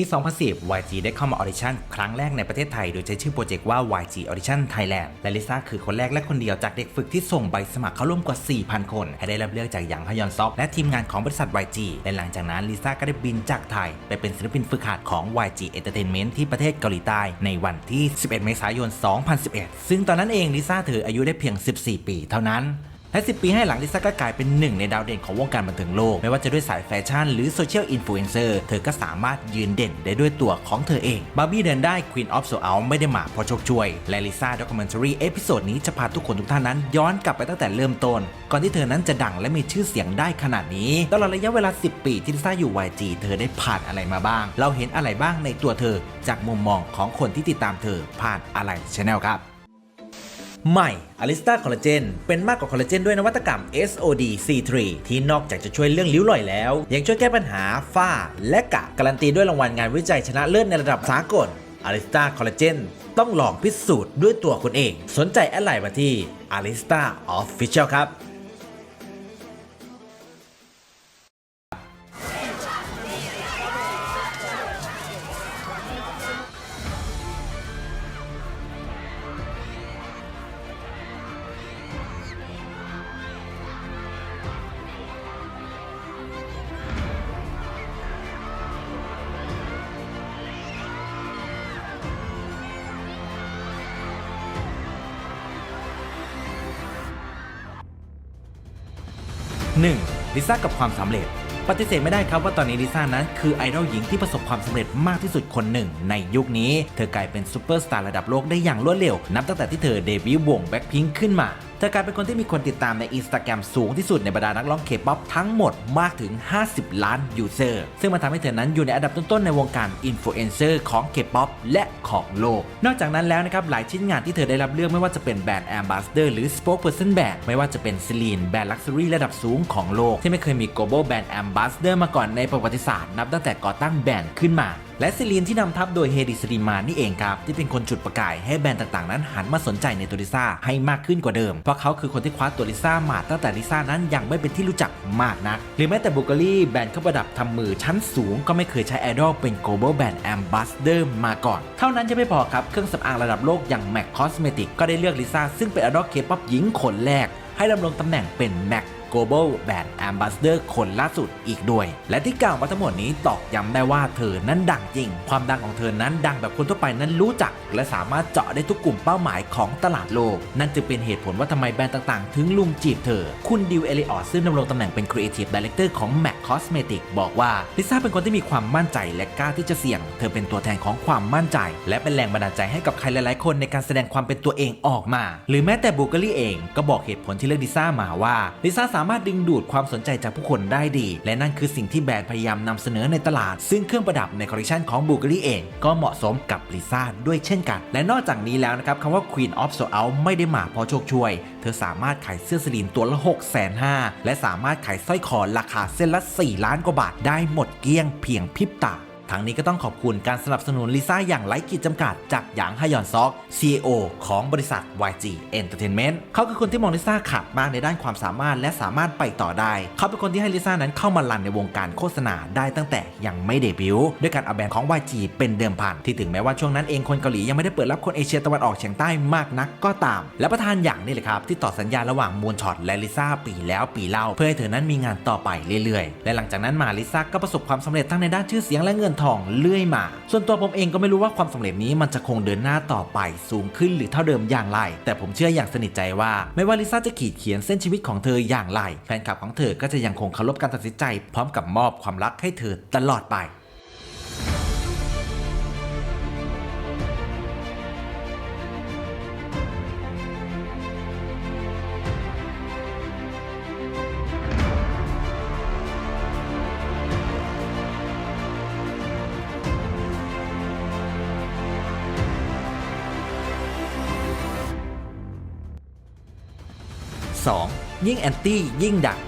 ปี 2010 YG ได้เข้ามาออดิชั่นครั้งแรกในประเทศไทย โดยใช้ชื่อโปรเจกต์ว่า YG Audition Thailand และลิซ่าคือคนแรกและคนเดียวจากเด็กฝึกที่ส่งใบสมัครเข้าร่วมกว่า 4,000 คน ให้ได้รับเลือกจากหยางฮยอนซอกและทีมงานของบริษัท YG และหลังจากนั้นลิซ่าก็ได้บินจากไทย ไปเป็นศิลปินฝึกหัดของ YG Entertainment ที่ประเทศเกาหลีใต้ในวันที่ 11 เมษายน 2011 ซึ่งตอนนั้นเองลิซ่าเธออายุได้เพียง 14 ปี เท่านั้น และ 10 ปีให้หลังลิซ่าก็กลายเป็นหนึ่งในดาวเด่นของวงการบันเทิงโลก ไม่ว่าจะด้วยสายแฟชั่นหรือโซเชียลอินฟลูเอนเซอร์เธอก็สามารถยืนเด่นได้ด้วยตัวของเธอเองบาร์บี้เดินได้ Queen of Soul Out ไม่ได้มาเพราะโชคช่วย และลิซ่าด็อก m ม n น a r y เอพิโซดนี้จะพาทุกคนทุกท่านนั้น ย้อนกลับไปตั้งแต่เริ่มต้น ก่อนที่เธอนั้นจะดังและมีชื่อเสียงได้ขนาดนี้ตลอดระยะเวลา 10 ปีที่ลิซ่าอยู่ YG เธอได้ผ่านอะไรมาบ้าง เราเห็นอะไรบ้างในตัวเธอ จากมุมมองของคนที่ติดตามเธอผ่านอะไรชาแนลครับ ใหม่อลิสตาคอลลาเจนเป็นมากกว่าคอลลาเจนด้วยนวัตกรรม SOD C3 ที่นอกจากจะช่วยเรื่องริ้วรอยแล้ว ยังช่วยแก้ปัญหาฝ้า และกระการันตีด้วยรางวัลงานวิจัยชนะเลิศในระดับสากลอลิสตาคอลลาเจนต้องลองพิสูจน์ด้วยตัวคุณเอง สนใจแอดไลน์มาที่อลิสตาออฟฟิเชียลครับ 1. ลิซ่ากับความสำเร็จ ปฏิเสธไม่ได้ครับว่าตอนนี้ลิซ่านั้นคือไอดอลหญิงที่ประสบความสำเร็จมากที่สุดคนหนึ่ง ในยุคนี้ เธอกลายเป็นซูเปอร์สตาร์ระดับโลกได้อย่างรวดเร็ว นับตั้งแต่ที่เธอเดบิวต์วงแบ็คพิงค์ขึ้นมา เธอกลายเป็นคนที่มีคนติดตามในอินสตาแกรมสูงที่สุดในบรรดานักร้องเคป๊อปทั้งหมดมากถึง 50 ล้านยูเซอร์ ซึ่งมันทำให้เธอนั้นอยู่ในอันดับต้นๆ ในวงการอินฟลูเอนเซอร์ของเคป๊อปและของโลก นอกจากนั้นแล้วนะครับ หลายชิ้นงานที่เธอได้รับเลือกไม่ว่าจะเป็นแบรนด์แอมบาสเดอร์หรือสป็อคเพอร์ s นแบรนด์ไม่ว่าจะเป็นซิลีนแบรนด์ลักชัวรี่ระดับสูงของโลก ที่ไม่เคยมี global brand ambassador มาก่อนในประวัติศาสตร์นับตั้งแต่ก่อตั้งแบรนด์ขึ้นมา และซิลีนที่นำทัพโดยเฮดิสรีมานี่เองครับ ที่เป็นคนจุดประกายให้แบรนด์ต่างๆ นั้นหันมาสนใจในตัวลิซ่าให้มากขึ้นกว่าเดิม เพราะเขาคือคนที่คว้าตัวลิซ่ามาตั้งแต่ลิซ่านั้นยังไม่เป็นที่รู้จักมากนัก หรือแม้แต่บุกลี่แบรนด์เครื่องประดับทำมือชั้นสูงก็ไม่เคยใช้ไอดอลเป็น global brand ambassador มาก่อน เท่านั้นจะไม่พอครับเครื่องสำอางระดับโลกอย่าง MAC Cosmetic ก็ได้เลือกลิซ่าซึ่งเป็นไอดอลเคป๊อปหญิงคนแรกให้ดำรงตำแหน่งเป็น MAC Global Brand Ambassador คนล่าสุดอีกด้วย และที่กล่าวมาทั้งหมดนี้ตอกย้ำได้ว่าเธอนั้นดังจริง ความดังของเธอนั้นดังแบบคนทั่วไปนั้นรู้จัก และสามารถเจาะได้ทุกกลุ่มเป้าหมายของตลาดโลก นั่นจึงเป็นเหตุผลว่าทำไมแบรนด์ต่างๆ ถึงลุมจีบเธอ คุณดิวเอลิออสซึ่งดำรงตำแหน่งเป็น Creative Director ของ MAC Cosmetic บอกว่าลิซ่าเป็นคนที่มีความมั่นใจและกล้าที่จะเสี่ยง เธอเป็นตัวแทนของความมั่นใจ และเป็นแรงบันดาลใจให้กับใครหลายๆ คนในการแสดงความเป็นตัวเองออกมา หรือแม้แต่บูเกอรี่เองก็บอกเหตุผลที่เลือกลิซ่ามาว่าลิซ่าสามารถดึงดูดความสนใจจากผู้คนได้ดี และนั่นคือสิ่งที่แบรนด์พยายามนำเสนอในตลาด ซึ่งเครื่องประดับในคอลเลคชันของบูเกอรี่เอง ก็เหมาะสมกับลิซ่าด้วยเช่นกัน และนอกจากนี้แล้วนะครับคำว่า Queen of Soul Out ไม่ได้มาเพราะโชคช่วย เธอสามารถขายเสื้อสลีนตัวละ6 5 0 0 0และสามารถขายสร้อยคอราคาเส้นละ 4 ล้านกว่าบาทได้หมดเกลี้ยงเพียงพริบตา ทั้งนี้ก็ต้องขอบคุณการสนับสนุนลิซ่าอย่างไร้ขีดจำกัด จากหยางฮยอนซอก CEO ของบริษัท YG Entertainment เขาคือคนที่มองลิซ่าขาดมากในด้านความสามารถและสามารถไปต่อได้ เขาเป็นคนที่ให้ลิซ่านั้นเข้ามาลันในวงการโฆษณาได้ตั้งแต่ยังไม่เดบิวต์ด้วยการเอาแบรนด์ของ YG เป็นเดิมพันที่ถึงแม้ว่าช่วงนั้นเองคนเกาหลียังไม่ได้เปิดรับคนเอเชียตะวันออกเฉียงใต้มากนักก็ตาม และประธานอย่างนี่แหละครับที่ต่อสัญญาระหว่างมูนช็อตและลิซ่าปีแล้วปีเล่าเพื่อให้เธอนั้นมีงานต่อไปเรื่อยๆ และหลังจากนั้นมาลิซ่าก็ประสบความสำเร็จทั้งในด้านชื่อเสียงและเงินทองเรื่อยมา ส่วนตัวผมเองก็ไม่รู้ว่าความสำเร็จนี้มันจะคงเดินหน้าต่อไปสูงขึ้นหรือเท่าเดิมอย่างไร แต่ผมเชื่ออย่างสนิทใจว่า ไม่ว่าลิซ่าจะขีดเขียนเส้นชีวิตของเธออย่างไร แฟนคลับของเธอก็จะยังคงเคารพการตัดสินใจ พร้อมกับมอบความรักให้เธอตลอดไป ยิ่งแอนตี้ยิ่งดัง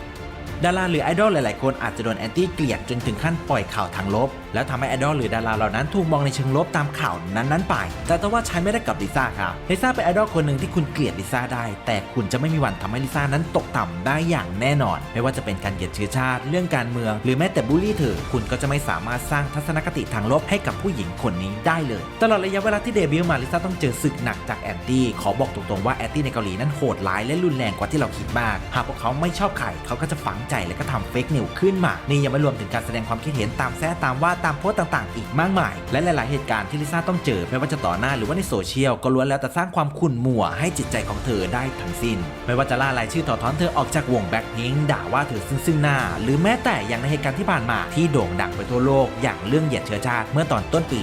ดาราหรือไอดอลหลายๆ คนอาจจะโดนแอนตี้เกลียดจนถึงขั้นปล่อยข่าวทางลบ แล้วทำให้ไอดอลหรือดาราเหล่านั้นถูกมองในเชิงลบตามข่าวนั้นๆไป แต่ถ้าว่าใช้ไม่ได้กับลิซ่าครับลิซ่าเป็นไอดอลคนหนึ่งที่คุณเกลียดลิซ่าได้ แต่คุณจะไม่มีวันทำให้ลิซ่านั้นตกต่ำได้อย่างแน่นอน ไม่ว่าจะเป็นการเหยียดเชื้อชาติ เรื่องการเมือง หรือแม้แต่บูลลี่เธอ คุณก็จะไม่สามารถสร้างทัศนคติทางลบให้กับผู้หญิงคนนี้ได้เลย ตลอดระยะเวลาที่เดบิวต์มาลิซ่าต้องเจอศึกหนักจากแอนตี้ขอบอกตรงๆว่าแอนตี้ในเกาหลีนั้นโหดร้ายและรุนแรงกว่าที่เราคิดมาก หากพวกเขาไม่ชอบใครเขาก็จะฝังใจและก็ทำเฟกนิวขึ้นมา นี่ยังไม่รวมถึงการแสดงความคิดเห็นตามแซะตามว่าตามโพสต์ต่างๆ อีกมากมาย และหลายๆเหตุการณ์ที่ลิซ่าต้องเจอไม่ว่าจะต่อหน้าหรือว่าในโซเชียลก็ล้วนแล้วแต่สร้างความขุ่นมัวให้จิตใจของเธอได้ทั้งสิ้น ไม่ว่าจะล่ารายชื่อถอดถอนเธอออกจากวงแบ็คพิงด่าว่าเธอซึ่งซึ่งหน้า หรือแม้แต่อย่างในเหตุการณ์ที่ผ่านมาที่โด่งดังไปทั่วโลก อย่างเรื่องเหยียดเชื้อชาติเมื่อตอนต้นปี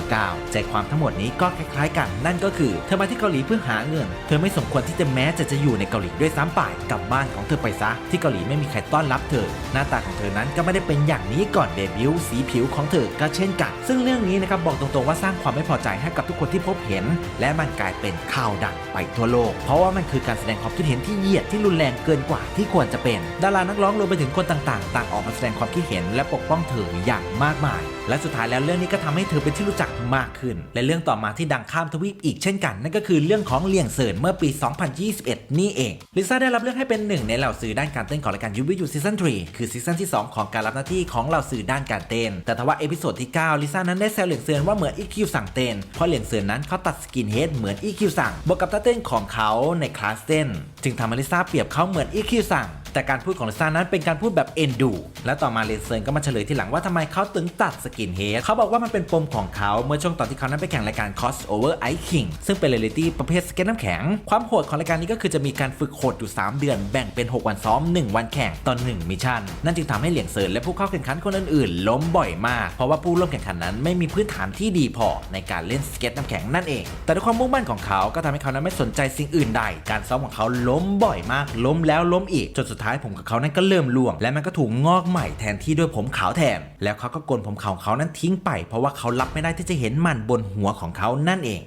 2019 ใจความทั้งหมดนี้ก็คล้ายๆกัน นั่นก็คือเธอมาที่เกาหลีเพื่อหาเงิน เธอไม่สมควรที่จะแม้จะจะอยู่ในเกาหลีด้วยซ้ำไปกลับบ้านของเธอไปซะที่เกาหลีไม่มีใครต้อนรับเธอ หน้าตาของเธอนั้นก็ไม่ได้เป็นอย่างนี้ก่อนเดบิวต์สีผิวของเธอก็เช่นกัน ซึ่งเรื่องนี้นะครับบอกตรงๆว่าสร้างความไม่พอใจให้กับทุกคนที่พบเห็น และมันกลายเป็นข่าวดังไปทั่วโลก เพราะว่ามันคือการแสดงความคิดเห็นที่เหยียดที่รุนแรงเกินกว่าที่ควรจะเป็น ดารานักร้องรวมไปถึงคนต่างๆ ต่างออกมาแสดงความคิดเห็น และปกป้องเธออย่างมากมาย และสุดท้ายแล้วเรื่องนี้ก็ทำให้เธอเป็นที่รู้จักมากขึ้น และเรื่องต่อมาที่ดังข้ามทวีปอีกเช่นกัน นั่นก็คือเรื่องของเลียงเซินเมื่อปี 2021 นี่เองลิซ่าได้รับเลือกให้เป็นหนึ่งในเหล่าสื่อด้านการเต้นของรายการยูวิยูซีซั่น3คือซีซั่นที่ 2 ของการรับหน้าที่ของเหล่าสื่อด้านการเต้น แต่ทว่าเอพิโซดที่ 9 ลิซ่านั้นได้แซวเหลียงเซินว่าเหมือนอีคิวสั่งเต้น เพราะเหลียงเซินนั้นเขาตัดสกินเฮดเหมือนอีคิวสั่งบวกกับท่าเต้นของเขาในคลาสเต้น จึงทำให้ลิซ่าเปรียบเขาเหมือนอีคิวสั่ง แต่การพูดของลิซ่านั้นเป็นการพูดแบบเอ็นดู และต่อมาเลนเซินก็มาเฉลยทีหลังว่าทำไมเขาถึงตัดสกินเฮดเขาบอกว่ามันเป็นปมของเขาเมื่อช่วงตอนที่เขานั้นไปแข่งรายการ Crossover Ice King ซึ่งเป็นเรียลิตี้ประเภทสเก็ตน้ำแข็ง ความโหดของรายการนี้ก็คือจะมีการฝึกโหดอยู่ 3 เดือน แบ่งเป็น 6 วันซ้อม 1 วันแข่งตอน1มิชชั่น นั่นจึงทำให้เหลียงเซินและผู้เข้าแข่งขันคนอื่นๆ ล้มบ่อยมาก เพราะว่าผู้ร่วมแข่งขันนั้นไม่มีพื้นฐานที่ดีพอในการเล่นสเก็ตน้ำแข็งนั่นเอง แต่ด้วยความมุ่งมั่นของเขาก็ทำให้เขานั้นไม่สนใจสิ่งอื่นใด การซ้อมของเขาล้มบ่อยมาก ล้มแล้วล้มอีกจนสุดท้ายผมกับเขานั้นก็เริ่มร่วง และมันก็ถูกงอกใหม่แทนที่ด้วยผมขาวแทน แล้วเขาก็โกนผมขาวเขานั้นทิ้งไป เพราะว่าเขารับไม่ได้ที่จะเห็นมันบนหัวของเขานั่นเอง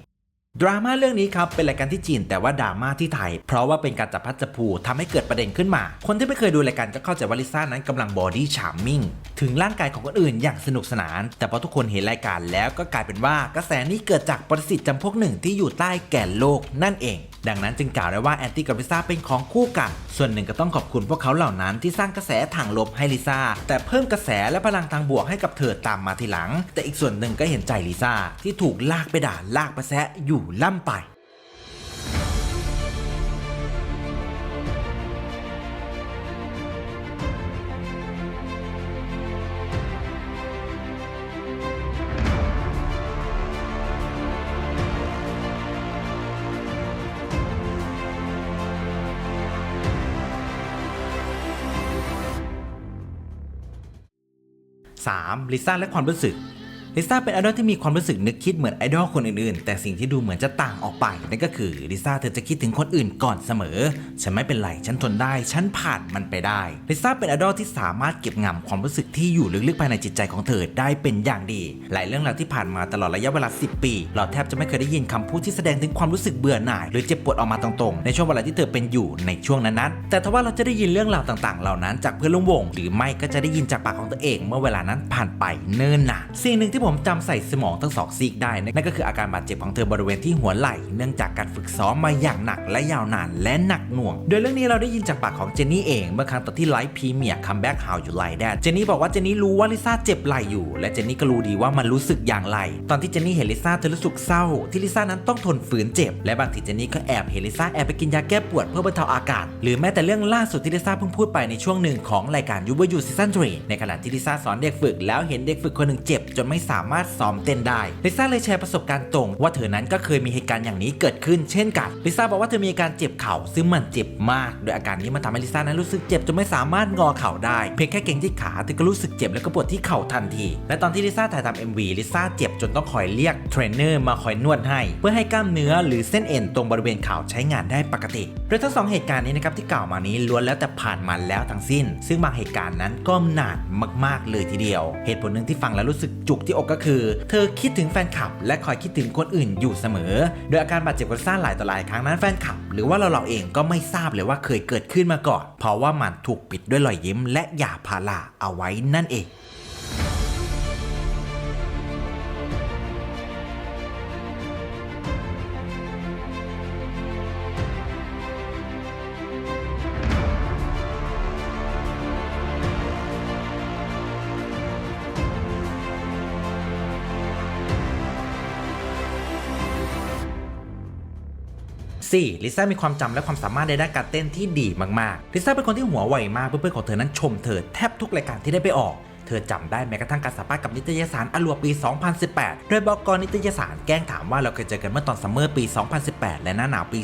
ดราม่าเรื่องนี้ครับเป็นรายการที่จีนแต่ว่าดราม่าที่ไทย เพราะว่าเป็นการจับพัดจับผูทำให้เกิดประเด็นขึ้นมา คนที่ไม่เคยดูรายการก็เข้าใจว่าลิซ่านั้นกำลังบอดี้ชาร์มมิ่งถึงร่างกายของคนอื่นอย่างสนุกสนาน แต่พอทุกคนเห็นรายการแล้วก็กลายเป็นว่ากระแสนี้เกิดจากปรสิตจำพวกหนึ่งที่อยู่ใต้แก่นโลกนั่นเอง ดังนั้นจึงกล่าวได้ว่าแอนตี้กับลิซ่าเป็นของคู่กัน ส่วนหนึ่งก็ต้องขอบคุณพวกเขาเหล่านั้นที่สร้างกระแสทางลบให้ลิซ่า แต่เพิ่มกระแสและพลังทางบวกให้กับเธอตามมาทีหลัง แต่อีกส่วนหนึ่งก็เห็นใจลิซ่าที่ถูกลากไปด่าลากไปแซะอยู่ล่ำไป 3. ลิซ่าและความรู้สึก ลิซ่าเป็นไอดอลที่มีความรู้สึกนึกคิดเหมือนไอดอลคนอื่นๆ แต่สิ่งที่ดูเหมือนจะต่างออกไปนั่นก็คือลิซ่าเธอจะคิดถึงคนอื่นก่อนเสมอ ฉันไม่เป็นไร ฉันทนได้ ฉันผ่านมันไปได้ลิซ่าเป็นไอดอลที่สามารถเก็บงำความรู้สึกที่อยู่ลึกๆภายในจิตใจของเธอได้เป็นอย่างดี หลายเรื่องราวที่ผ่านมาตลอดระยะเวลา 10 ปี เราแทบจะไม่เคยได้ยินคำพูดที่แสดงถึงความรู้สึกเบื่อหน่าย หรือเจ็บปวดออกมาตรงๆ ในช่วงเวลาที่เธอเป็นอยู่ในช่วงนั้นๆ แต่ทว่าเราจะได้ยินเรื่องราวต่างๆ เหล่านั้นจากเพื่อนร่วมวง หรือไม่ก็จะได้ยินจากปากของตัวเอง เมื่อเวลานั้นผ่านไปเนิ่นนานสิ่งหนึ่งที่ผมจำใส่สมองทั้งสองซีกได้นั่นก็คืออาการบาดเจ็บของเธอบริเวณที่หัวไหล่เนื่องจากการฝึกซ้อมมาอย่างหนักและยาวนานและหนักหน่วง โดยเรื่องนี้เราได้ยินจากปากของเจนนี่เองเมื่อครั้งตอนที่ไลฟ์พรีเมียร์คัมแบ็กฮาวอยู่ไลน์แดดเจนนี่บอกว่าเจนนี่รู้ว่าลิซ่าเจ็บไหล่อยู่ และเจนนี่ก็รู้ดีว่ามันรู้สึกอย่างไร ตอนที่เจนนี่เห็นลิซ่าเธอรู้สึกเศร้า ที่ลิซ่านั้นต้องทนฝืนเจ็บ และบางทีเจนนี่ก็แอบเห็นลิซ่าแอบไปกินยาแก้ปวดเพื่อบรรเทาอาการหรือแม้แต่เรื่องล่าสุดที่ลิซ่าเพิ่งพูดไปในช่วงหนึ่งของรายการยูเบอร์ยูซีซั่น3ในขณะที่ลิซ่าสอนเด็กฝึกแล้วเห็นเด็กฝึกคนหนึ่งเจ็บจนไม่สามารถซ้อมเต้นได้ลิซ่าเลยแชร์ประสบการณ์ตรง ว่าเธอนั้นก็เคยมีเหตุการณ์อย่างนี้เกิดขึ้นเช่นกันลิซ่าบอกว่าเธอมีอาการเจ็บเข่าซึ่งมันเจ็บมาก โดยอาการนี้มันทำให้ลิซ่านั้นรู้สึกเจ็บจนไม่สามารถงอเข่าได้เพียงแค่เก่งที่ขาเธอก็รู้สึกเจ็บแล้วก็ปวดที่เข่าทันที และตอนที่ลิซ่าถ่ายทำ MV ลิซ่าเจ็บจนต้องคอยเรียกเทรนเนอร์มาคอยนวดให้ เพื่อให้กล้ามเนื้อหรือเส้นเอ็นตรงบริเวณเข่าใช้งานได้ปกติโดยทั้งสองเหตุการณ์นี้นะครับที่กล่าวมานี้ล้วนแล้วแต่ผ่านมาแล้วทั้งสิ้น ซึ่งบางเหตุการณ์นั้นก็นานมาก ๆ เลยทีเดียว เหตุผลหนึ่งที่ฟังแล้วรู้สึกจุกที่อกก็คือ เธอคิดถึงแฟนคลับ และคอยคิดถึงคนอื่นอยู่เสมอ โดยอาการบาดเจ็บกระซ่าหลายต่อหลายครั้งนั้นแฟนคลับ หรือว่าเราเราเองก็ไม่ทราบเลยว่าเคยเกิดขึ้นมาก่อน เพราะว่ามันถูกปิดด้วยรอยยิ้ม และยาพาราเอาไว้นั่นเอง 4. ลิซ่ามีความจำและความสามารถในด้านการเต้นที่ดีมากๆลิซ่าเป็นคนที่หัวไวมากเพื่อนๆของเธอนั้นชมเธอแทบทุกรายการที่ได้ไปออก เธอจำได้แม้กระทั่งการสัมภาษณ์กับนิตยสารอลัวปี 2018 โดยบอกกรนิตยสารแกล้งถามว่าเราเคยเจอกันเมื่อตอนซัมเมอร์ปี 2018 และหน้าหนาวปี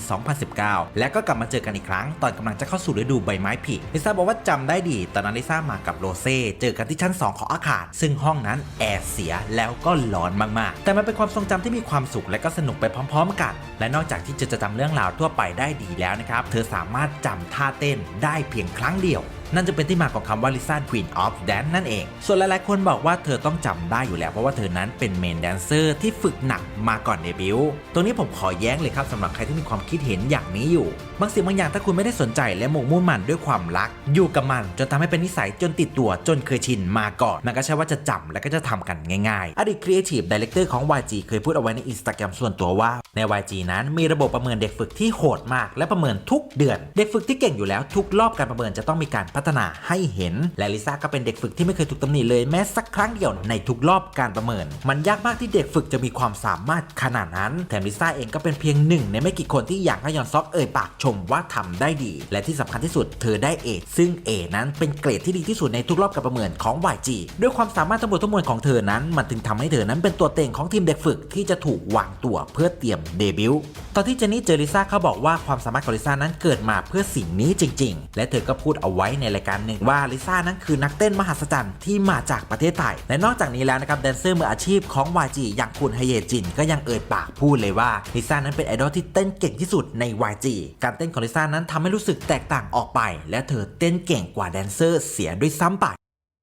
2019 และก็กลับมาเจอกันอีกครั้ง ตอนกำลังจะเข้าสู่ฤดูใบไม้ผลิลิซ่าบอกว่าจำได้ดี ตอนนั้นลิซ่ามากับโรเซ่เจอกันที่ชั้น 2 ของอาคาร ซึ่งห้องนั้นแอร์เสียแล้วก็ร้อนมากๆ แต่มันเป็นความทรงจำที่มีความสุขและก็สนุกไปพร้อม ๆ กัน และนอกจากที่จะจะจำเรื่องราวทั่วไปได้ดีแล้วนะครับเธอสามารถจำท่าเต้นได้เพียงครั้งเดียว นั่นจะเป็นที่มาของคำว่าลิซ่า Queen of Dance นั่นเอง ส่วนหลายๆคนบอกว่าเธอต้องจำได้อยู่แล้ว เพราะว่าเธอนั้นเป็นเมนแดนเซอร์ที่ฝึกหนักมาก่อนเดบิวต์ตรงนี้ผมขอแย้งเลยครับสำหรับใครที่มีความคิดเห็นอย่างนี้อยู่บางสิ่งบางอย่างถ้าคุณไม่ได้สนใจและหมุ่งมุ่นมันด้วยความรัก อยู่กับมัน จนทำให้เป็นนิสัยจนติดตัวจนเคยชินมาก่อน มันก็ใช่ว่าจะจำและก็จะทำกันง่ายๆ อดีต Creative Director ของ YG เคยพูดเอาไว้ใน Instagram ส่วนตัวว่า ใน YG นั้นมีระบบประเมินเด็กฝึกที่โหดมาก และประเมินทุกเดือน เด็กฝึกที่เก่งอยู่แล้วทุกรอบการประเมินจะต้องมีการพัฒนาให้เห็น และลิซ่าก็เป็นเด็กฝึกที่ไม่เคยถูกตำหนิเลยแม้สักครั้งเดียวในทุกรอบการประเมิน มันยากมากที่เด็กฝึกจะมีความสามารถขนาดนั้น แถมลิซ่าเองก็เป็นเพียงหนึ่งในไม่กี่คนที่อยากให้ยอนซอกเอ่ยปากชมว่าทำได้ดี และที่สำคัญที่สุดเธอได้เอซึ่ง A นั้นเป็นเกรดที่ดีที่สุดในทุกรอบการประเมินของ YG ด้วยความสามารถทั้งหมดทั้งมวลของเธอนั้นมันถึงทำให้เธอนั้นเป็นตัวเต็งของทีมเด็กฝึกที่จะถูกวางตัวเพื่อเตรียมเดบิวต์ตอนที่เจนนี่เจอลิซ่าเขาบอกว่าความสามารถของลิซ่านั้นเกิดมาเพื่อสิ่งนี้จริง ๆ และเธอก็พูดเอาไว้ในรายการหนึ่งว่าลิซ่านั้นคือนักเต้นมหัศจรรย์ที่มาจากประเทศไทย และนอกจากนี้แล้วนะครับแดนเซอร์มืออาชีพของ YG อย่างคุณฮเยจินก็ยังเอ่ยปากพูดเลยว่าลิซ่านั้นเป็นไอดอลที่เต้นเก่งที่สุดใน YG การเต้นของลิซ่านั้นทำให้รู้สึกแตกต่างออกไป และเธอเต้นเก่งกว่าแดนเซอร์เสียด้วยซ้ำไป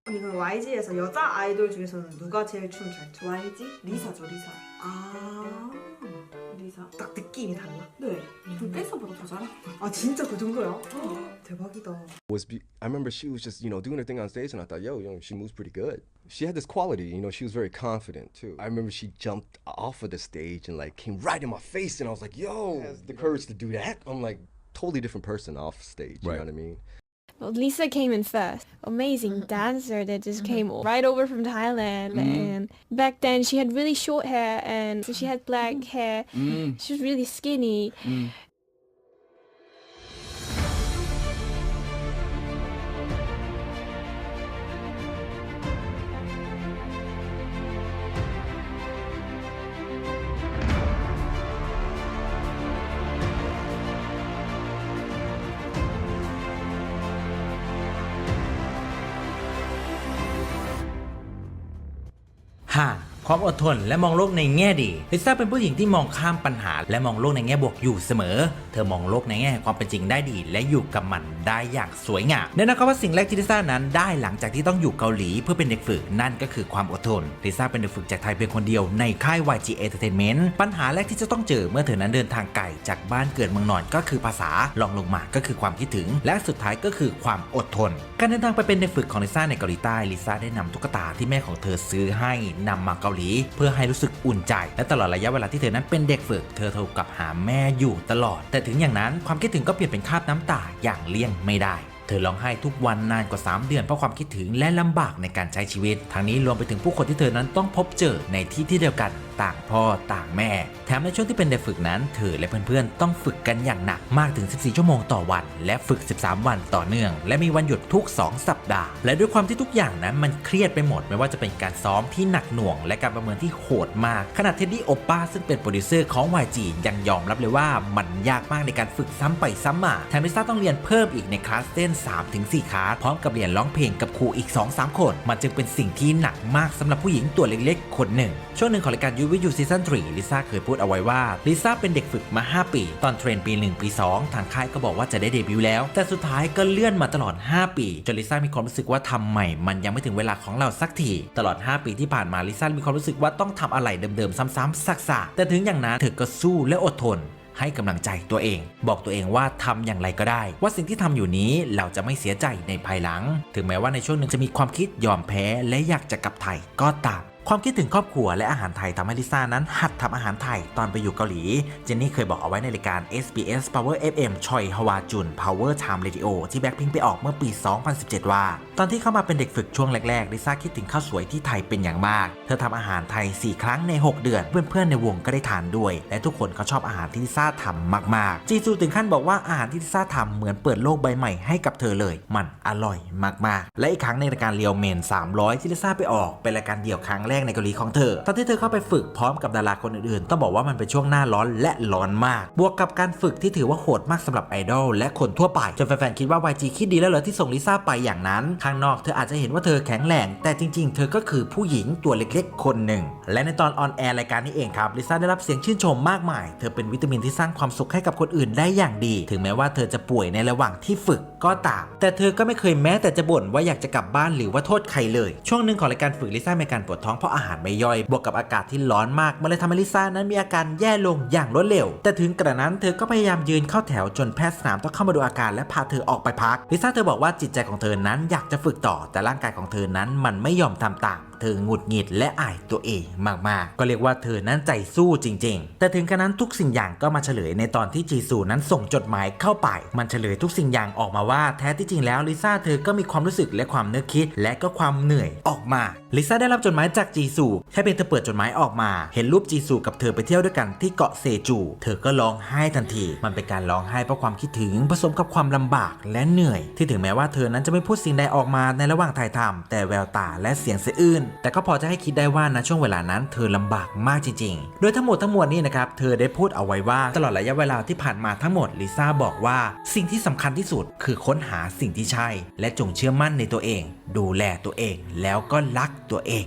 이그 YG에서 여자 아이돌 중에서는 누가 제일 춤 잘 춰? YG 리사죠 리사. 아 리사. 딱 느낌이 달라. 네. 그 댄서보다 더 잘하는 것 같아요. 아 진짜 그 정도야? 대박이다. was be- I remember she was just you know doing her thing on stage and I thought yo yo she moves pretty good. She had this quality, you know, she was very confident too. I remember she jumped off of the stage and like came right in my face and I was like, yo, has the courage to do that. I'm like totally different person off stage, you Right. know what I mean? Well, Lisa came in first. Amazing mm-hmm. dancer that just mm-hmm. came right over from Thailand. Mm-hmm. And back then she had really short hair and so she had black hair. Mm. She was really skinny. Mm. ความอดทนและมองโลกในแง่ดีลิซ่าเป็นผู้หญิงที่มองข้ามปัญหา และมองโลกในแง่บวกอยู่เสมอ เธอมองโลกในแง่ความเป็นจริงได้ดี และอยู่กับมันได้อย่างสวยงามแน่นอนครับว่าสิ่งแรกที่ลิซ่านั้นได้หลังจากที่ต้องอยู่เกาหลีเพื่อเป็นเด็กฝึกนั่นก็คือความอดทนลิซ่าเป็นเด็กฝึกจากไทยเพียงคนเดียวในค่าย YG Entertainment ปัญหาแรกที่จะต้องเจอเมื่อเธอนั้นเดินทางไกลจากบ้านเกิดเมืองนอนก็คือภาษาลองลงมาก็คือความคิดถึง และสุดท้ายก็คือความอดทน การเดินทางไปเป็นเด็กฝึกของลิซ่าในเกาหลีใต้ลิซ่าได้นำตุ๊กตาที่แม่ของเธอซื้อให้นำมาเกาหลีเพื่อให้รู้สึกอุ่นใจ และตลอดระยะเวลาที่เธอนั้นเป็นเด็กฝึก เธอโทรกลับหาแม่อยู่ตลอด แต่ถึงอย่างนั้นความคิดถึงก็เปลี่ยนเป็นคราบน้ำตาอย่างเลี่ยงไม่ได้เธอร้องไห้ทุกวันนานกว่า 3 เดือนเพราะความคิดถึงและลำบากในการใช้ชีวิต ทั้งนี้รวมไปถึงผู้คนที่เธอนั้นต้องพบเจอในที่ที่เดียวกัน ต่างพ่อต่างแม่ แถมในช่วงที่เป็นเด็กฝึกนั้น เธอและเพื่อนๆ ต้องฝึกกันอย่างหนักมากถึง 14 ชั่วโมงต่อวัน และฝึก 13 วันต่อเนื่อง และมีวันหยุดทุก 2 สัปดาห์ และด้วยความที่ทุกอย่างนั้นมันเครียดไปหมดไม่ว่าจะเป็นการซ้อมที่หนักหน่วง และการประเมินที่โหดมากขณะเท็ดดี้โอป้าซึ่งเป็นโปรดิวเซอร์ของ YG ยังยอมรับเลยว่ามันยากมากในการฝึกซ้ำไปซ้ำมาแถมลิซ่าต้องเรียนเพิ่มอีกในคลาสเต้น 3-4 คลาสพร้อมกับเรียนร้องเพลงกับครูอีก 2-3 คน มันจึงเป็นสิ่งที่หนักมากสำหรับผู้หญิงตัวเล็กๆ คนหนึ่ง ช่วงหนึ่งของรายการยูวิยูซีซั่น3ลิซ่าเคยพูดเอาไว้ว่าลิซ่าเป็นเด็กฝึกมา 5 ปี ตอนเทรนปี 1 ปี 2 ทางค่ายก็บอกว่าจะได้เดบิวต์แล้ว แต่สุดท้ายก็เลื่อนมาตลอด 5 ปี จนลิซ่ามีความรู้สึกว่าทำใหม่ มันยังไม่ถึงเวลาของเราสักที ตลอด 5 ปีที่ผ่านมาลิซ่ามีความรู้สึกว่าต้องทำอะไรเดิมๆ ซ้ำๆซักๆแต่ถึงอย่างนั้นเธอก็สู้และอดทนให้กำลังใจตัวเอง บอกตัวเองว่าทำอย่างไรก็ได้ ว่าสิ่งที่ทำอยู่นี้เราจะไม่เสียใจในภายหลัง ถึงแม้ว่าในช่วงหนึ่งจะมีความคิดยอมแพ้และอยากจะกลับไทยก็ตาม ความคิดถึงครอบครัวและอาหารไทยทำให้ลิซ่านั้นหัดทำอาหารไทยตอนไปอยู่เกาหลี เจนนี่เคยบอกเอาไว้ในรายการ SBS Power FM ชอยฮวาจุน Power Time Radio ที่แบ็คพิงไปออกเมื่อปี 2017 ว่า ตอนที่เข้ามาเป็นเด็กฝึกช่วงแรกๆลิซ่าคิดถึงข้าวสวยที่ไทยเป็นอย่างมาก เธอทำอาหารไทย 4 ครั้งใน 6 เดือน เพื่อนๆในวงก็ได้ทานด้วย และทุกคนก็ชอบอาหารที่ลิซ่าทำมากๆ จีซูถึงขั้นบอกว่าอาหารที่ลิซ่าทำเหมือนเปิดโลกใบใหม่ให้กับเธอเลย มันอร่อยมากๆ และอีกครั้งในรายการเรียวเมน 300 ที่ลิซ่าไปออกเป็นรายการเดี่ยวครั้งแรกกในเกาหลีของเธอ ตอนที่เธอเข้าไปฝึกพร้อมกับดาราคนอื่นๆ ต้องบอกว่ามันเป็นช่วงหน้าร้อนและร้อนมาก บวกกับการฝึกที่ถือว่าโหดมากสำหรับไอดอลและคนทั่วไป จนแฟนๆคิดว่า YG คิดดีแล้วเหรอที่ส่งลิซ่าไปอย่างนั้น ข้างนอกเธออาจจะเห็นว่าเธอแข็งแรงแต่จริง ๆ เธอก็คือผู้หญิงตัวเล็กๆ คนหนึ่ง และในตอนออนแอร์รายการนี้เองครับลิซ่าได้รับเสียงชื่นชมมากมาย เธอเป็นวิตามินที่สร้างความสุขให้กับคนอื่นได้อย่างดี ถึงแม้ว่าเธอจะป่วยในระหว่างที่ฝึกก็ตาม แต่เธอก็ไม่เคยแม้แต่จะบ่นว่าอยากจะกลับบ้านหรือว่าโทษใครเลย ช่วงหนึ่งของรายการฝึกลิซ่ามีการปวดท้องเพราะอาหารไม่ย่อย บวกกับอากาศที่ร้อนมากมันเลยทำให้ลิซ่านั้นมีอาการแย่ลงอย่างรวดเร็ว แต่ถึงกระนั้นเธอก็พยายามยืนเข้าแถวจนแพทย์สนามต้องเข้ามาดูอาการและพาเธอออกไปพักลิซ่าเธอบอกว่าจิตใจของเธอนั้นอยากจะฝึกต่อแต่ร่างกายของเธอนั้นมันไม่ยอมทำตาม เธอหงุดหงิดและอายตัวเองมากๆ ก็เรียกว่าเธอนั้นใจสู้จริง ๆ แต่ถึงกระนั้นทุกสิ่งอย่างก็มาเฉลยในตอนที่จีซูนั้นส่งจดหมายเข้าไป มันเฉลยทุกสิ่งอย่างออกมาว่าแท้ที่จริงแล้วลิซ่าเธอก็มีความรู้สึกและความนึกคิด และก็ความเหนื่อยออกมาลิซ่าได้รับจดหมายจากจีซูแค่เพียงเธอเปิดจดหมายออกมา เห็นรูปจีซูกับเธอไปเที่ยวด้วยกันที่เกาะเซจู เธอก็ร้องไห้ทันที มันเป็นการร้องไห้เพราะความคิดถึงผสมกับความลำบากและเหนื่อย ที่ถึงแม้ว่าเธอนั้นจะไม่พูดสิ่งใดออกมาในระหว่างถ่ายทำแต่แววตาและเสียงสะอื้นแต่ก็พอจะให้คิดได้ว่าณช่วงเวลานั้นเธอลำบากมากจริงๆ โดยทั้งหมดทั้งมวลนี่นะครับเธอได้พูดเอาไว้ว่าตลอดระยะเวลาที่ผ่านมาทั้งหมดลิซ่าบอกว่าสิ่งที่สำคัญที่สุดคือค้นหาสิ่งที่ใช่ และจงเชื่อมั่นในตัวเอง ดูแลตัวเอง แล้วก็รักตัวเอง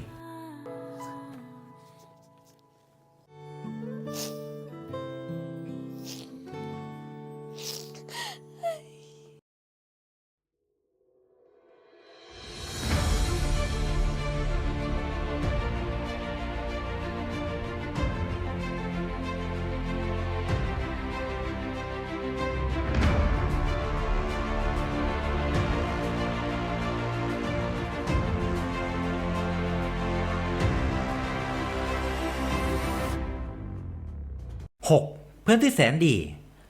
เพื่อนที่แสนดี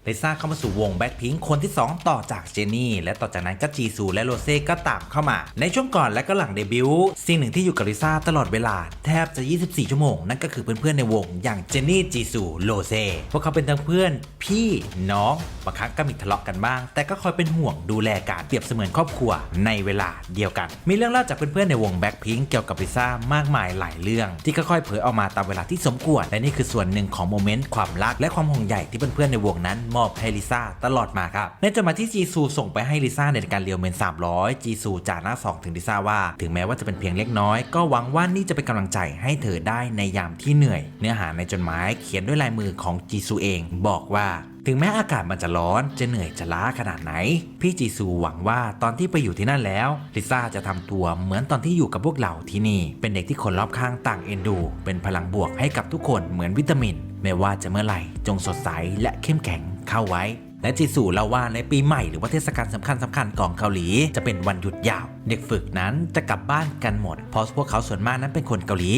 ลิซ่าเข้ามาสู่วงแบ็คพิงคนที่ 2 ต่อจากเจนนี่ และต่อจากนั้นก็จีซูและโรเซ่ก็ตามเข้ามา ในช่วงก่อนและก็หลังเดบิวต์สิ่งหนึ่งที่อยู่กับลิซ่าตลอดเวลา แทบจะ 24 ชั่วโมง นั่นก็คือเพื่อนๆในวงอย่างเจนนี่จีซูโรเซ่พวกเขาเป็นทั้งเพื่อน พี่น้องบางครั้งก็มีทะเลาะกันบ้าง แต่ก็คอยเป็นห่วงดูแลกันเปรียบเสมือนครอบครัวในเวลาเดียวกัน มีเรื่องเล่าจากเพื่อนๆในวงแบ็คพิงเกี่ยวกับลิซ่ามากมายหลายเรื่อง ที่ค่อยๆเผยออกมาตามเวลาที่สมควรและนี่คือส่วนหนึ่งของโมเมนต์ความรักและความห่วงใยที่เพื่อนๆในวงนั้นมอบให้ลิซ่าตลอดมาครับ ในจดหมายที่จีซูส่งไปให้ลิซ่าในการเรียวเมน 300 จีซูจากหน้า2ถึงลิซ่าว่า ถึงแม้ว่าจะเป็นเพียงเล็กน้อย ก็หวังว่านี่จะเป็นกำลังใจให้เธอได้ในยามที่เหนื่อย เนื้อหาในจดหมายเขียนด้วยลายมือของจีซูเอง บอกว่าถึงแม้อากาศมันจะร้อนจะเหนื่อยจะล้าขนาดไหน พี่จีซูหวังว่าตอนที่ไปอยู่ที่นั่นแล้วลิซ่าจะทำตัวเหมือนตอนที่อยู่กับพวกเราที่นี่ เป็นเด็กที่คนรอบข้างต่างเอ็นดู เป็นพลังบวกให้กับทุกคนเหมือนวิตามิน ไม่ว่าจะเมื่อไหร่จงสดใสและเข้มแข็ง เข้าไว้ และจีซูเล่าว่าในปีใหม่หรือว่าเทศกาลสำคัญสำคัญของเกาหลี จะเป็นวันหยุดยาว เด็กฝึกนั้นจะกลับบ้านกันหมดเพราะพวกเขาส่วนมากนั้นเป็นคนเกาหลี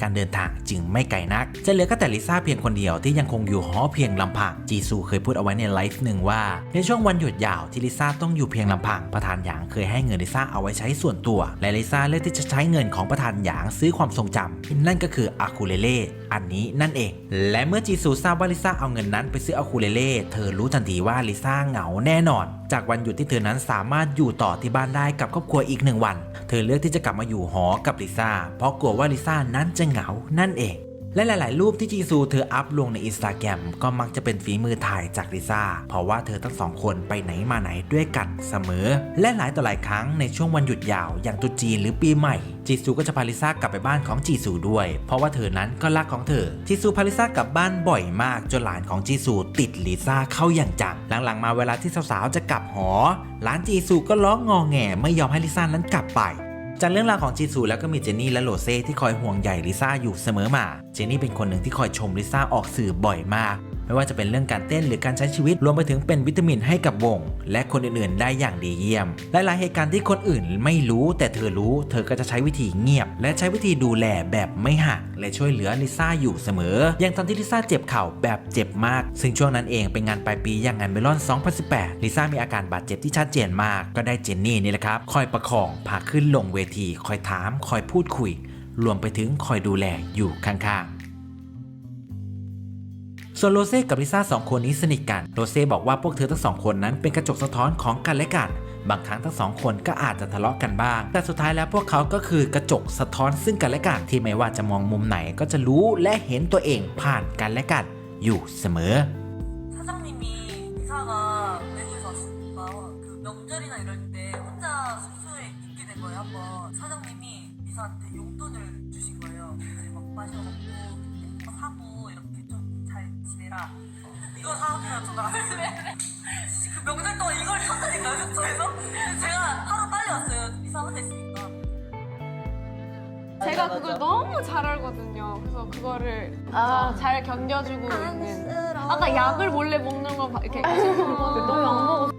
การเดินทางจึงไม่ไกลนัก จะเหลือก็แต่ลิซ่าเพียงคนเดียวที่ยังคงอยู่หอเพียงลำพัง จีซูเคยพูดเอาไว้ในไลฟ์หนึ่งว่า ในช่วงวันหยุดยาวที่ลิซ่าต้องอยู่เพียงลำพัง ประธานหยางเคยให้เงินลิซ่าเอาไว้ใช้ส่วนตัว และลิซ่าเลือกที่จะใช้เงินของประธานหยางซื้อความทรงจำนั่นก็คืออะคูเลเล่อันนี้นั่นเอง และเมื่อจีซูทราบว่าลิซ่าเอาเงินนั้นไปซื้ออะคูเลเล่เธอรู้ทันทีว่าลิซ่าเหงาแน่นอน จากวันหยุดที่เธอนั้นสามารถอยู่ต่อที่บ้านได้กับครอบครัวอีกหนึ่งวัน เธอเลือกที่จะกลับมาอยู่หอกับลิซ่าเพราะกลัวว่าลิซ่านั้นจะเหงานั่นเอง และหลาย ๆ รูปที่จีซูเธออัพลงในอินสตาแกรมก็มักจะเป็นฝีมือถ่ายจากลิซ่า เพราะว่าเธอทั้งสองคนไปไหนมาไหนด้วยกันเสมอ และหลายต่อหลายครั้งในช่วงวันหยุดยาวอย่างตุจีนหรือปีใหม่ จีซูก็จะพาลิซ่ากลับไปบ้านของจีซูด้วย เพราะว่าเธอนั้นก็รักของเธอ จีซูพาลิซ่ากลับบ้านบ่อยมากจนหลานของจีซูติดลิซ่าเข้าอย่างจัง หลัง ๆ มาเวลาที่สาว ๆ จะกลับหอ หลานจีซูก็ร้องงอแงไม่ยอมให้ลิซ่านั้นกลับไป จากเรื่องราวของจีซูแล้วก็มีเจนนี่และโรเซ่ที่คอยห่วงใยลิซ่าอยู่เสมอมา เจนนี่เป็นคนหนึ่งที่คอยชมลิซ่าออกสื่อบ่อยมาก ไม่ว่าจะเป็นเรื่องการเต้นหรือการใช้ชีวิตรวมไปถึงเป็นวิตามินให้กับวง และคนอื่นๆ ได้อย่างดีเยี่ยมหลายๆเหตุการณ์ที่คนอื่นไม่รู้แต่เธอรู้ เธอก็จะใช้วิธีเงียบ และใช้วิธีดูแลแบบไม่หัก และช่วยเหลือลิซ่าอยู่เสมอ อย่างตอนที่ลิซ่าเจ็บเข่าแบบเจ็บมาก ซึ่งช่วงนั้นเองเป็นงานปลายปีอย่างงานเมลอน 2018 ลิซ่ามีอาการบาดเจ็บที่ชัดเจนมาก ก็ได้เจนนี่นี่แหละครับ คอยประคองพาขึ้นลงเวที คอยถาม คอยพูดคุย รวมไปถึงคอยดูแลอยู่ข้างๆ ส่วนโรเซ่กับลิซ่าสองคนนี้สนิทกัน โรเซ่บอกว่าพวกเธอทั้งสองคนนั้นเป็นกระจกสะท้อนของกันและกัน บางครั้งทั้งสองคนก็อาจจะทะเลาะกันบ้าง แต่สุดท้ายแล้วพวกเขาก็คือกระจกสะท้อนซึ่งกันและกันที่ไม่ว่าจะมองมุมไหนก็จะรู้และเห็นตัวเองผ่านกันและกันอยู่เสมอ 사장님이 이사가 외국에서 왔으니까 그 명절이나 이럴 때 혼자 숙소에 있게 된 거예요 한번 사장님이 이사한테 용돈을 주신 거예요 그래서 막 마셔먹고 뭐 사고 이렇게 좀 잘 지내라 이거 사면 전화 그 명절 동안 이걸 샀다니까요 숙소에서 그래서 제가 하루 빨리 왔어요 이사 혼자 있으니까 제가 그걸 너무 잘 알거든요. 그래서 그거를 잘 견뎌주고 있는. 아까 약을 몰래 먹는 거 봐- 이렇게 보거든. 너무 안 먹었어.